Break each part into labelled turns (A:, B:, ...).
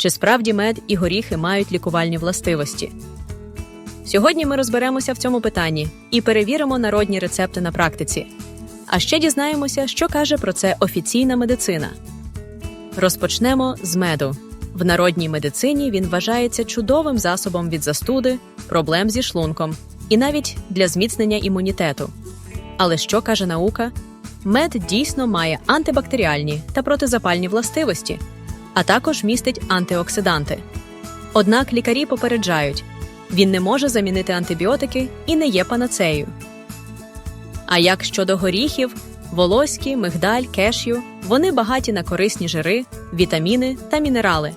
A: Чи справді мед і горіхи мають лікувальні властивості? Сьогодні ми розберемося в цьому питанні і перевіримо народні рецепти на практиці. А ще дізнаємося, що каже про це офіційна медицина. Розпочнемо з меду. В народній медицині він вважається чудовим засобом від застуди, проблем зі шлунком і навіть для зміцнення імунітету. Але що каже наука? Мед дійсно має антибактеріальні та протизапальні властивості, а також містить антиоксиданти. Однак лікарі попереджають, він не може замінити антибіотики і не є панацею. А як щодо горіхів, волоські, мигдаль, кешю, вони багаті на корисні жири, вітаміни та мінерали.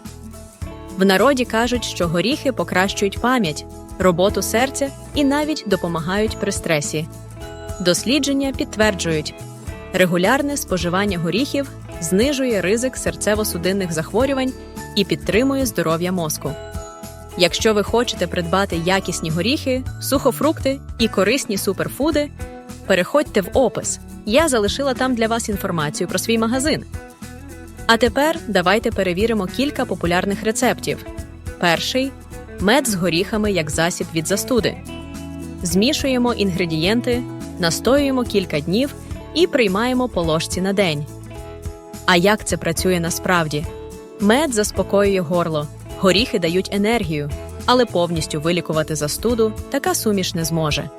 A: В народі кажуть, що горіхи покращують пам'ять, роботу серця і навіть допомагають при стресі. Дослідження підтверджують, регулярне споживання горіхів знижує ризик серцево-судинних захворювань і підтримує здоров'я мозку. Якщо ви хочете придбати якісні горіхи, сухофрукти і корисні суперфуди, переходьте в опис. Я залишила там для вас інформацію про свій магазин. А тепер давайте перевіримо кілька популярних рецептів. Перший мед з горіхами як засіб від застуди. Змішуємо інгредієнти, настоюємо кілька днів і приймаємо по ложці на день. А як це працює насправді? Мед заспокоює горло, горіхи дають енергію, але повністю вилікувати застуду така суміш не зможе.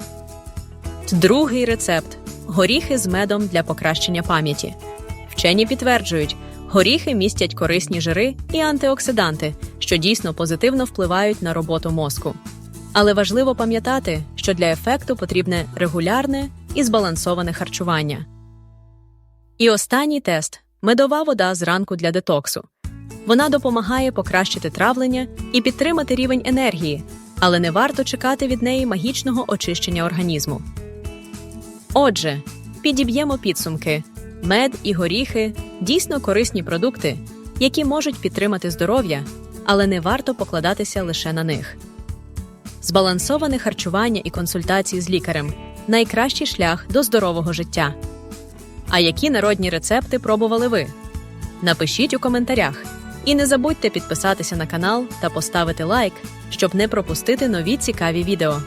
A: Другий рецепт горіхи з медом для покращення пам'яті. Вчені підтверджують, горіхи містять корисні жири і антиоксиданти, що дійсно позитивно впливають на роботу мозку. Але важливо пам'ятати, що для ефекту потрібне регулярне і збалансоване харчування. І останній тест медова вода зранку для детоксу. Вона допомагає покращити травлення і підтримати рівень енергії, але не варто чекати від неї магічного очищення організму. Отже, підіб'ємо підсумки: мед і горіхи дійсно корисні продукти, які можуть підтримати здоров'я, але не варто покладатися лише на них. Збалансоване харчування і консультації з лікарем найкращий шлях до здорового життя. А які народні рецепти пробували ви? Напишіть у коментарях. І не забудьте підписатися на канал та поставити лайк, щоб не пропустити нові цікаві відео.